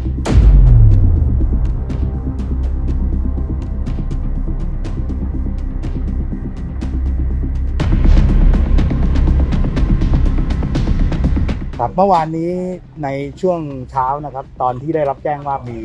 ครับเมื่อวานนี้ในช่วงเช้านะครับ ตอนที่ได้รับแจ้งว่ามี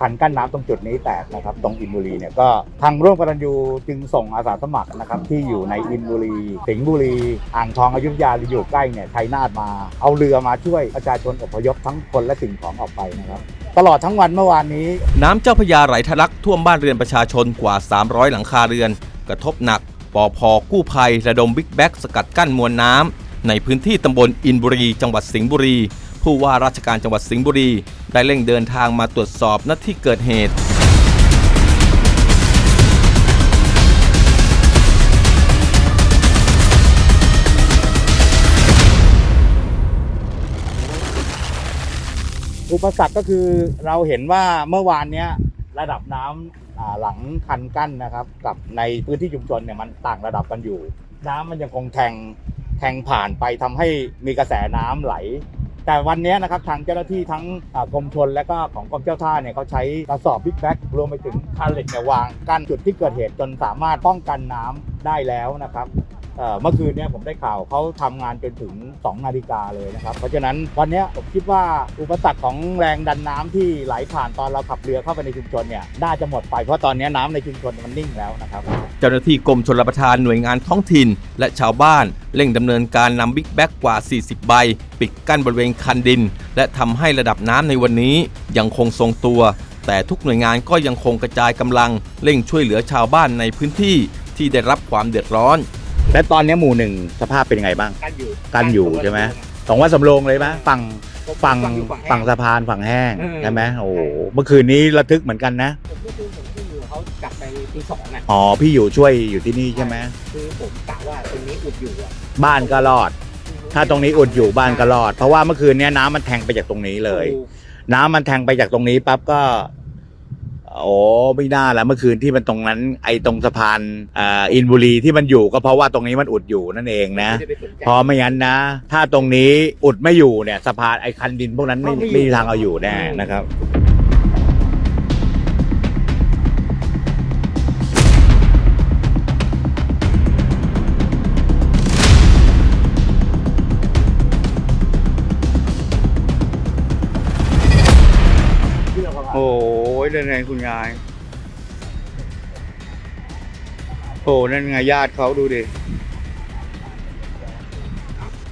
คันกั้นน้ำตรงจุดนี้แตกนะครับ ตรงอินบุรีเนี่ยก็ทางร่วมกตันยูจึงส่งอาสาสมัครนะครับที่อยู่ในอินบุรี สิงห์บุรี อ่างทองอยุธยาหรืออยู่ใกล้เนี่ยชัยนาทมา เอาเรือมาช่วยประชาชนอพยพทั้งคนและสิ่งของออกไปนะครับตลอดทั้งวันเมื่อวานนี้ น้ำเจ้าพยาไหลทะลักท่วมบ้านเรือนประชาชนกว่า 300 หลังคาเรือน กระทบหนักปอพอกู้ภัย ระดมบิ๊กแบ็กสกัดกั้นมวลน้ำในพื้นที่ตำบลอินบุรี จังหวัดสิงห์บุรี ผู้ว่าราชการจังหวัดสิงห์บุรี ได้เร่งเดินทางมาตรวจสอบณที่เกิดเหตุอุปสรรคก็คือเราเห็นว่าเมื่อวานเนี้ยระดับน้ำอ่าหลังคันกั้นนะครับ กับในพื้นที่ชุมชนเนี่ยมันต่างระดับกันอยู่ น้ำมันยังคงแทงแทงผ่านไปทำให้มีกระแสน้ำไหล แต่วันนี้นะครับทางเจ้าหน้าที่ทั้งกรมชนและก็ของกรมเจ้าท่าเนี่ยเขาใช้กระสอบบิ๊กแบ็กรวมไปถึงคานเหล็กเนี่ยวางกั้นจุดที่เกิดเหตุจนสามารถป้องกันน้ำได้แล้วนะครับ เมื่อคืนเนี่ยผมได้ข่าวเขาทำงานจนถึง 2 นาฬิกาเลยนะครับ เพราะฉะนั้นวันนี้ผมคิดว่าอุปสรรคของแรงดันน้ำที่ไหลผ่านตอนเราขับเรือเข้าไปในชุมชนเนี่ยน่าจะหมดไปเพราะตอนนี้น้ำในชุมชนมันนิ่งแล้วนะครับ เจ้าหน้าที่กรมชลประทานหน่วยงานท้องถิ่น และชาวบ้าน เร่งดำเนินการนำบิ๊กแบ็กกว่า 40 ใบ ปิดกั้นบริเวณคันดิน และทำให้ระดับน้ำในวันนี้ยังคงทรงตัว แต่ทุกหน่วยงานก็ยังคงกระจายกำลังเร่งช่วยเหลือชาวบ้านในพื้นที่ที่ได้รับความเดือดร้อน และตอนเนี้ยหมู่หนึ่งสภาพเป็นยังไงบ้าง กันอยู่กันอยู่ใช่ไหมสองว่าสำโรงเลยไหมฝั่งฝั่งอยู่ฝั่ฝั่งงสะพานฝั่งแห้งเออใช่ไหมโอ้โหเมื่อคืนนี้ระทึกเหมือนกันนะผมก็คือผมที่อยู่เขากลับไปตีสองอะอ๋อพี่อยู่ช่วยอยู่ที่นี่ใช่ไหมคือผมกะว่าตรงนี้อุดอยู่อะบ้านก็รอด ถ้าตรงนี้อุดอยู่บ้านก็รอด เพราะว่าเมื่อคืนเนี้ยน้ำมันแทงไปจากตรงนี้เลย น้ำมันแทงไปจากตรงนี้ปั๊บก็ โอ้ไม่น่าละเมื่อคืนที่มันตรงนั้น ไอ้ตรงสะพานอ่าอินบุรีที่มันอยู่ก็เพราะว่าตรงนี้มันอุดอยู่นั่นเองนะไม่ได้ไปสนใจ เพราะไม่งั้นนะ ถ้าตรงนี้อุดไม่อยู่เนี่ยสะพานไอ้คันดินพวกนั้นไม่ก็ไม่อยู่ไม่มีทางเอาอยู่แน่นะครับ โอ้ยนั่นไงคุณยาย โอ้นั่นไงญาติเขาดูดิ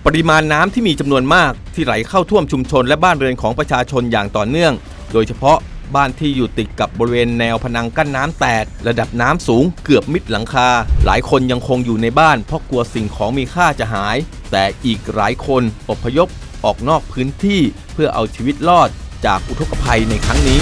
ปริมาณน้ำที่มีจำนวนมากที่ไหลเข้าท่วมชุมชนและบ้านเรือนของประชาชนอย่างต่อเนื่อง โดยเฉพาะบ้านที่อยู่ติดกับบริเวณแนวพนังกั้นน้ำแตก ระดับน้ำสูงเกือบมิดหลังคา หลายคนยังคงอยู่ในบ้าน เพราะกลัวสิ่งของมีค่าจะหาย แต่อีกหลายคนอพยพออกนอกพื้นที่เพื่อเอาชีวิตรอด จากอุทกภัยในครั้งนี้